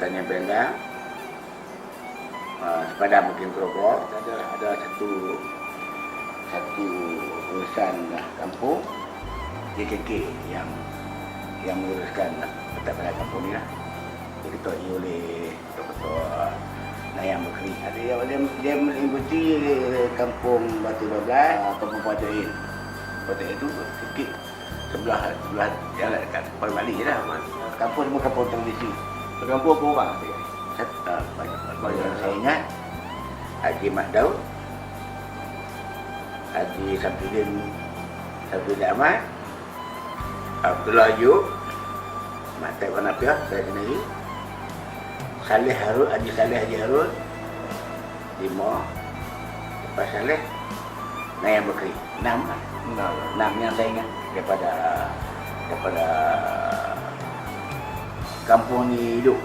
hutannya uh, ah, pada mungkin Grogor ada ada satu satu urusan lah kampung. JKK yang yang menguruskan lah petak pada kampung ni lah. Diketuai oleh Ketua-ketua Nayang Bekri dia, dia, dia melibuti kampung Batu Bablas. Ah, kampung Puan Jain itu sedikit sebelah sebelah jalan dekat Puan Bali je lah kampung semua kampung tengah di sini Pegang buah dia. Satu, banyak banyak Saya ingat Haji Mat Daud Haji Sabtudin Sabtudin Ahmad Abdullah Ayub, Mat Taib Wan Apiah Saya kenali Saleh Harun Haji Saleh Haji Harun Lima. Lepas Saleh Naya Bakri lah. Enam lah. Enam yang saya ingat Daripada Daripada kampung ni hidup.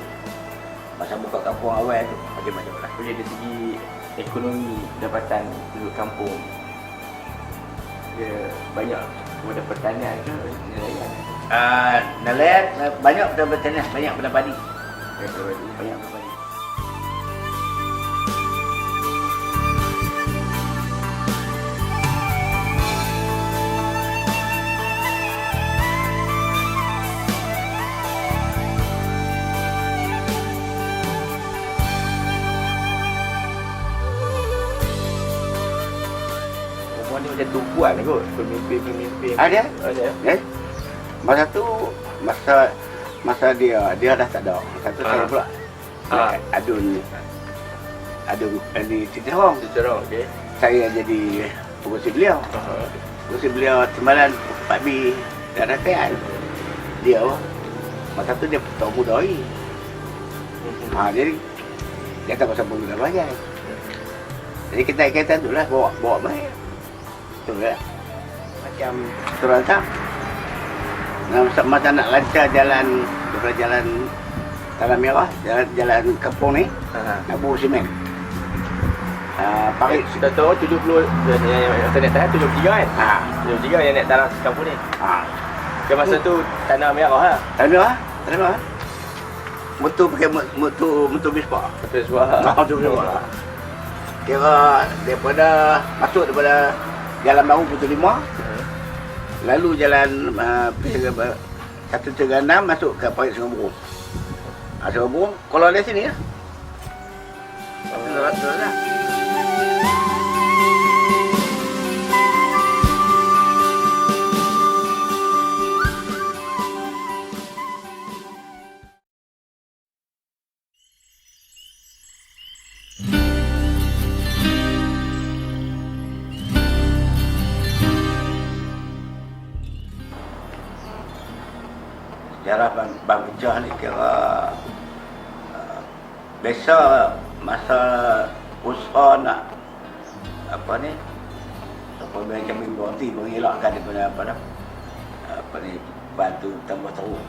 Masa buka kampung awal tu macam-macam lah Jadi dari segi ekonomi pendapatan penduduk kampung. Dia banyak kepada pertanian ke? Nelayan? Uh, nelayan banyak petani banyak padi. Daripada banyak padi macam tumpuan kot. Pemimpin-pemimpin ada Ada eh? Masa tu masa masa dia dia dah tak ada. Masa tu saya Ah. pula. Ah. adun. Adun di Titihong Secara okey. Saya jadi pengurusi beliau. Pengurusi beliau timbalan Pak B dan rakyat dia masa tu dia tak muda lagi. Ha, jadi dia tak pasal pengguna bagai jadi kita kita tu lah bawa bawa baik tu lah macam tak? Masa, masa nak lancar jalan daripada jalan Tanah Merah jalan jalan kampung ni uh nak buat simen. Uh, parit Sudah tahu 70 yang yang saya nak tahan 73 kan ha 73 yang nak tanah kampung ni. Ha Ke masa tu tanah merah ha? Tanah Merah Tanah Merah. Motor pakai mo- motor motor Vespa. Betul sebab Motor Vespa. Kira daripada masuk daripada Jalan Baru Putu Lima, lalu jalan uh, satu tiga enam masuk ke Parit Sungai Burung. Ha, Sungai Burung, kalau dari sini. Terus, terus lah. Sejarah Bang, Bang Pecah ni kira uh, Biasa masa usaha nak apa ni apa macam ni berhenti mengelakkan daripada apa dah apa ni bantu tambah teruk.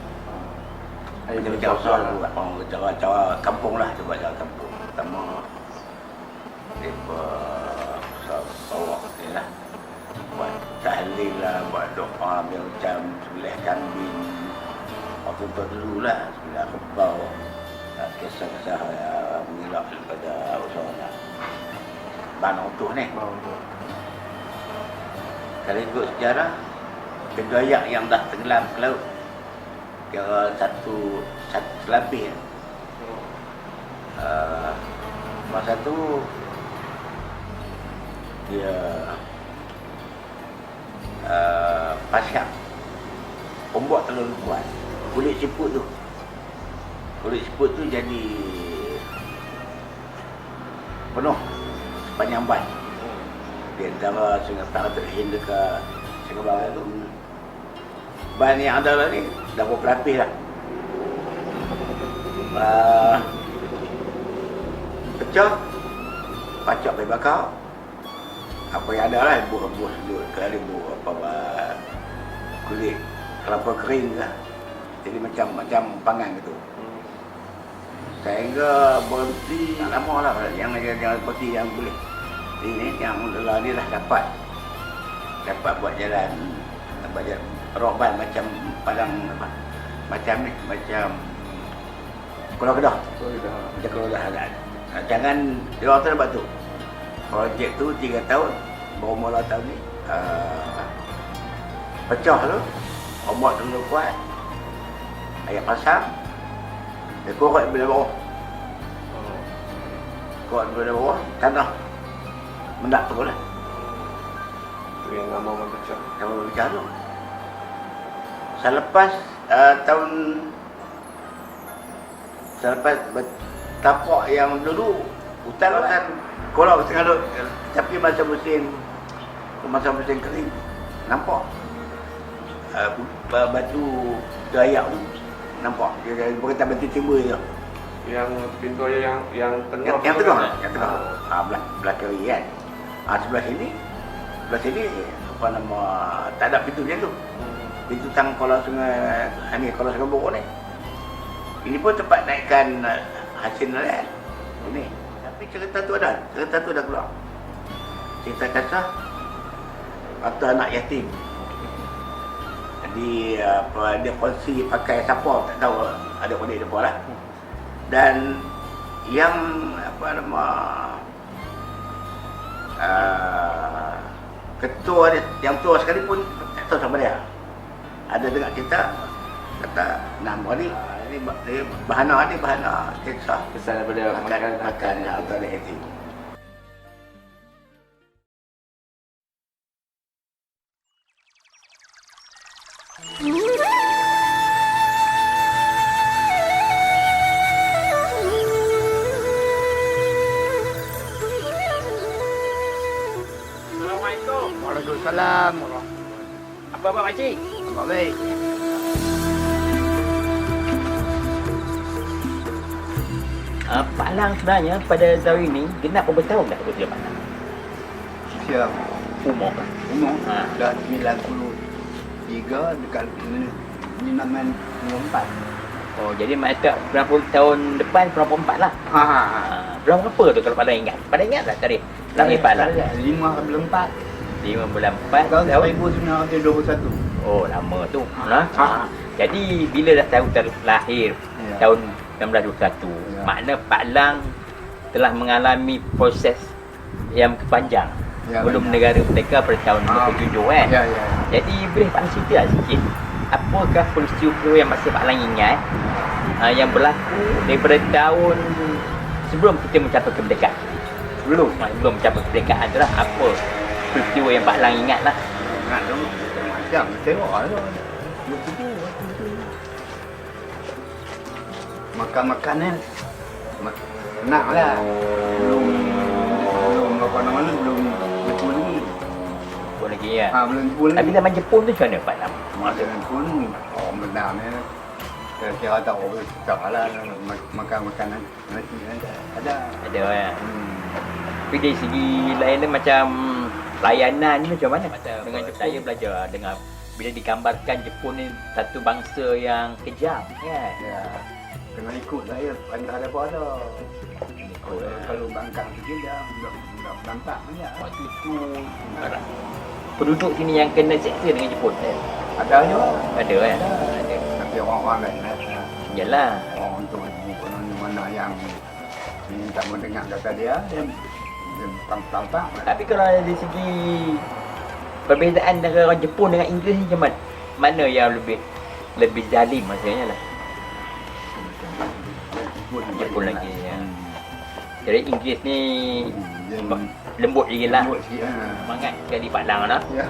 Ada macam macam usaha buat orang cara-cara kampung lah dia buat cara kampung. Pertama mereka usaha ni lah. Buat tahlil lah buat doa dia macam sebelah kambing waktu tu dulu lah kebau uh, kisah-kisah uh, mengelak daripada usaha nak banang utuh ni. Kalau ikut sejarah kegayak yang dah tenggelam ke laut kira satu satu selapis uh, masa tu dia uh, pasang ombak terlalu kuat kulit siput tu. Kulit siput tu jadi penuh. Sepanjang ban. Di antara Sungai Utara Terhin dekat Sungai Barat tu. Ban yang ada lah ni dah berpelapis lah. Uh, pecah. Pacak pergi bakar. Apa yang ada lah buah-buah duduk kali buah apa kulit. Kelapa kering lah jadi macam macam pangan gitu sehingga berhenti tak lama lah yang yang, yang seperti yang boleh ini yang lelah ni dah dapat dapat buat jalan dapat jalan roban macam padang apa macam ni macam Kalau Kedah. Oh, dah. Macam kalau dah ada. Ha, jangan dia orang tu dapat tu. Projek tu 3 tahun baru mula tahun ni. Uh, pecah tu. Ombak dulu kuat. Ayat pasang. Dia korek bila bawah. Oh. Korek bila bawah. Tanah. Mendak tu lah. Tu yang orang pecah. Kamu berbicara tu. Selepas uh, tahun Selepas tapak yang dulu Hutan kan Kolak setengah duduk Tapi masa musim Masa musim kering Nampak uh, Batu Dayak tu Nampak? Dia berkata batu timur tu Yang pintu air yang yang tengah. Yang, yang tengah kan? Yang tengah. Ah. ha, belah, belah kiri kan? Ha, Sebelah sini Sebelah sini Apa nama Tak ada pintu macam tu. Hmm. Pintu tang kolam sungai Ini kolam sungai Borok ni. Ini pun tempat naikkan uh, hasil nelayan Ini. Tapi cerita tu ada Cerita tu dah keluar. Cerita kasar Waktu anak yatim Jadi apa dia kongsi pakai siapa tak tahu ada konek depa lah. Dan yang apa nama uh, ketua dia yang tua sekali pun tak tahu sama dia. Ada dengar cerita kata nama ni ini ba- ni bahana ni bahana kisah Kesan daripada makan makan atau ada yatim. Assalamualaikum. Waalaikumsalam. Apa apa pakcik? Apa baik? Uh, Pak Lang sebenarnya pada tahun ini genap berapa tahun dah bekerja Pak Lang? Siap. Umur. Umur Ha. dah 93 dekat Linaman 94. Oh, jadi masa berapa tahun depan berapa empat lah. Ha ha ha. Uh, berapa apa tu kalau Lang ingat? Lang ingat tak tarikh? Lahir Pak Lang. 5 bulan 4 5 bulan 4 tahun. 1921. Oh, lama tu. Ha. Nah. Ha. Jadi bila dah tahu tarikh lahir Ya. tahun 1921, Ya. makna Pak Lang telah mengalami proses yang panjang Ya, belum benar. negara merdeka pada tahun Ah. 57 kan. Ya ya. Jadi boleh Pak cerita tak sikit Apakah peristiwa yang masih Pak Lang ingat uh, Yang berlaku daripada tahun Sebelum kita mencapai kemerdekaan Sebelum uh, Sebelum mencapai kemerdekaan tu lah Apa peristiwa yang Pak Lang ingat lah Nak dong macam tengok lah. Waktu tu waktu tu. Makan makanan ma- nak lah. Belum belum apa nama tu belum betul lagi. Apa lagi ya Ha belum betul Tapi lagi. zaman Jepun tu macam mana Pak Lang Masa pun orang benar ni kira-kira tak oh, tak lah mak- makan makanan nasi ada. Ada. Ada ya Hmm. Tapi dari segi lain dia macam Layanan ni macam mana Dengan Jepun Saya belajar dengan Bila digambarkan Jepun ni Satu bangsa yang kejam kan Ya. Kena ikut lah ya. Pandai ada apa ada. Kalau, kalau bangkang sikit dah dah dah bangkang banyak. Waktu tu penduduk sini yang kena seksa dengan Jepun eh? Ada je. Ada kan? Ada. Tapi orang-orang lain lah. Yalah. Orang tu bukan mana yang ni tak mau dengar kata dia, dia dia tampak-tampak. Tapi kalau dari segi perbezaan antara orang Jepun dengan Inggeris ni macam mana? Mana yang lebih lebih zalim maksudnya lah. Jepun lagi ya. Jadi Inggeris ni Dia lembut lagi lah. lembut sikit, ha. Semangat sekali Pak Lang lah. Ya,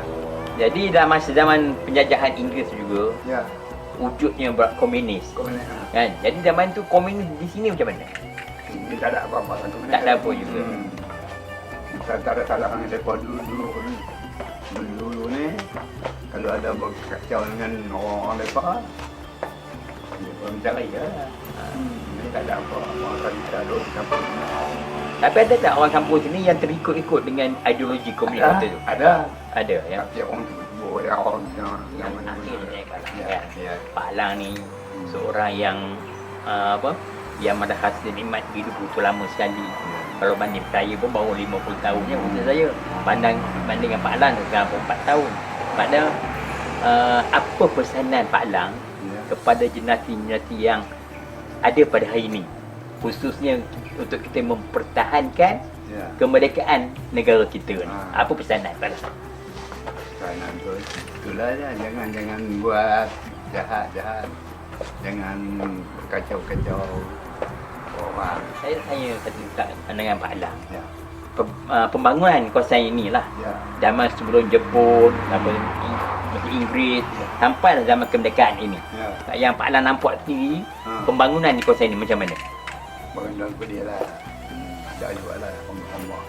Jadi dalam masa zaman penjajahan Inggeris juga ya. wujudnya berat komunis. Kau ni. ha. Kan? Jadi zaman tu komunis di sini macam mana? Dia tak ada apa-apa satu Tak ada apa juga. Hmm. Tak, tak ada salah dengan mereka dulu-dulu ni. Dulu-dulu ni, kalau ada berkacau dengan orang-orang mereka, dia pun je lah. Hmm. Dia tak ada apa. Orang duduk di kampung. Tapi ada tak orang kampung sini yang terikut-ikut dengan ideologi komunis Ada, waktu tu? ada. Ada ya. Tapi orang tu boleh orang yang Yang mana kan, Ya, ya. Pak Lang ni seorang yang uh, apa? Yang ada hasil nikmat hidup begitu lama sekali. Kalau banding saya pun baru 50 tahun je usia saya. Pandang banding dengan Pak Lang sekarang pun 4 tahun. Makna uh, apa pesanan Pak Lang Ya. kepada generasi-generasi yang ada pada hari ini. Khususnya untuk kita mempertahankan Ya. kemerdekaan negara kita ni. Ha. Apa pesanan Pak Alang? Kanan tu itulah ya. Jangan jangan buat jahat jahat. Jangan kacau-kacau orang. Saya tanya satu pandangan Pak Alang. Ya. Pem- uh, pembangunan kawasan ini lah Ya. zaman sebelum Jepun, zaman macam Inggeris sampai zaman kemerdekaan ini. Ya. Yang Pak Alang nampak sendiri Ha. pembangunan di kawasan ini macam mana? Bangunan tu dia lah. Ada juga lah. Omong-omong.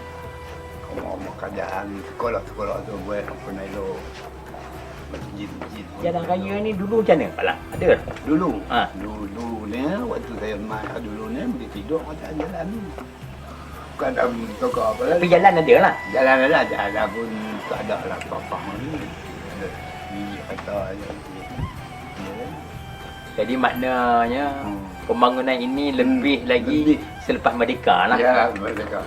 Omong-omong kerajaan sekolah-sekolah tu buat apa nak elok. Masjid-masjid. Jalan raya ni dulu macam mana Pak Alang? Ada? Dulu. Ha. Dulu ni waktu saya main dulu ni boleh tidur macam jalan ni. Bukan ada toko apa Tapi lagi. jalan ada lah. Jalan ada jalan pun tak ada lah apa-apa ni. Ada kata aja. Jadi maknanya Hmm. pembangunan ini lebih lagi lebih. selepas merdeka lah. Ya, mereka.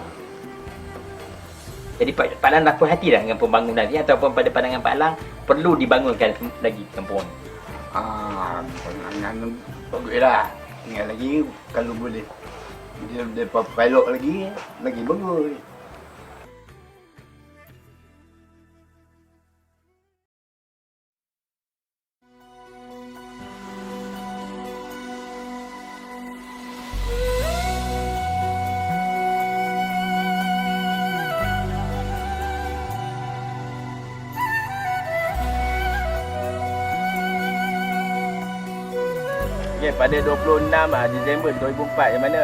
Jadi Pak, Pak Alang dah puas hati dah dengan pembangunan ni ataupun pada pandangan Pak Alang perlu dibangunkan lagi kampung. Ah, penanganan bagus lah. Tinggal lagi kalau boleh. Dia depa pilot lagi, lagi bagus. Okay, pada 26 ah, Disember 2004 yang mana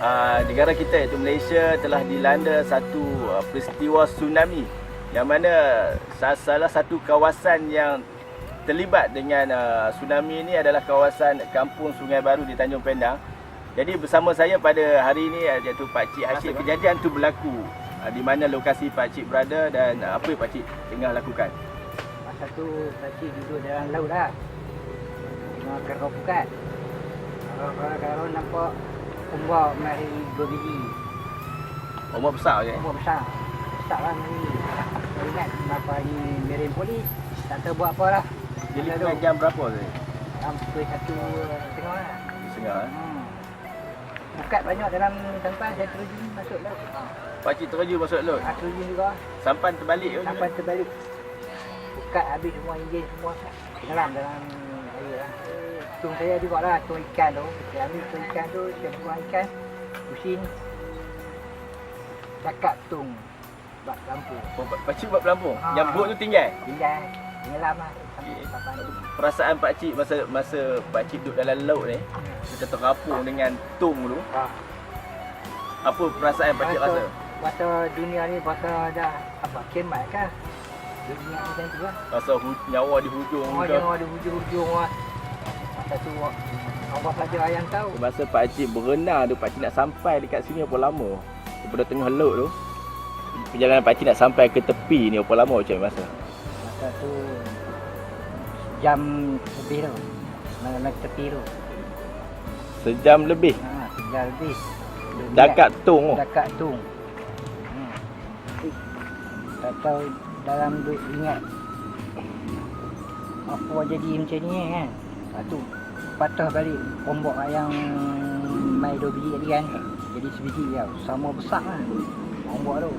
ah, negara kita iaitu Malaysia telah dilanda satu ah, peristiwa tsunami yang mana sa- salah satu kawasan yang terlibat dengan tsunami ini adalah kawasan Kampung Sungai Baru di Tanjung Pendang. Jadi bersama saya pada hari ini iaitu Pak Cik Hashim. Kejadian tu berlaku di mana lokasi Pak Cik berada dan apa Pak Cik tengah lakukan? Masa tu pakcik duduk dalam laut lah Tengok kerau Kerau-kerau nampak Umbak mari dua biji Umur besar je. Umbak besar Besar lah mari Saya ingat Bapa ni mirim polis Tak tahu buat apa lah Jadi Lalu, dengan jam berapa tu? Hampir satu tengah lah Setengah eh? hmm. Pukat banyak dalam sampan Saya terjun masuk laut Pak Cik terjun masuk laut. ha, Terjun juga Sampan terbalik? Sampan terbalik Pukat habis semua enjin semua dalam lah Tung saya juga lah Tung ikan tu Saya ambil tung ikan tu Saya buang ikan Pusing Cakap tung Bak lampu Oh, Pak Pak Cik buat pelampung. Ha. Yang bot tu tinggal. Tinggal Tenggelam lah tu Perasaan Pak Cik masa masa Pak Cik duduk dalam laut ni, kita terapung dengan tung tu. ha. Apa perasaan Pak Cik rasa? Masa dunia ni Masa dah Apa Kiamat kah Dunia ni macam tu lah Rasa nyawa di hujung Oh jangan ada hujung-hujung lah Masa tu Allah saja yang tahu Masa Pak Cik berenang tu, Pak Cik nak sampai dekat sini berapa lama? Daripada tengah laut tu. Perjalanan Pak Cik nak sampai ke tepi ni berapa lama macam masa? Masa tu jam lebih tu. Nak nak tepi tu. Sejam lebih. Ha, sejam lebih. Dekat tung tu. ingat, Dekat tung. Hmm. Tak tahu dalam duk ingat apa jadi macam ni kan. Lepas tu patah balik ombak yang mai dua biji tadi kan. Jadi sebiji tau. Sama besar lah. Ombak tu.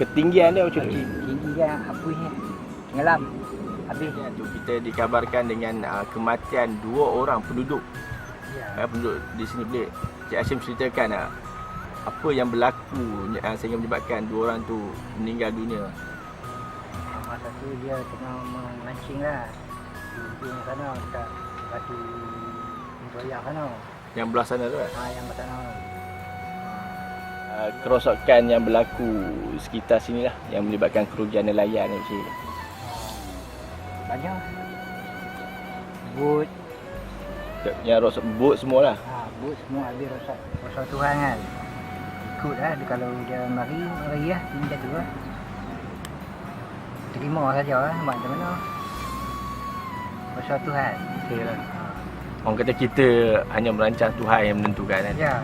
Ketinggian dia macam Tinggi, tu. tinggi kan apunya. Tenggelam. Habis. Ya, tu kita dikabarkan dengan uh, kematian dua orang penduduk Ya. uh, penduduk di sini boleh Cik Hashim ceritakan uh, apa yang berlaku uh, sehingga menyebabkan dua orang tu meninggal dunia. Masa tu dia tengah memancing lah Di ujung sana dekat batu Royak sana Yang belah sana tu kan. Ha yang kat sana. Uh, kerosakan yang berlaku sekitar sini lah yang melibatkan kerugian nelayan ni cik. Banyak. Boot Yang rosak bot semua lah. ha, Boot semua habis rosak. Rosak Tuhan kan? Ikut lah dia kalau dia mari Mari lah Ini tu lah. Terima saja lah Buat macam mana. Rosak Tuhan. Okay lah. Orang kata kita hanya merancang Tuhan yang menentukan kan. Ya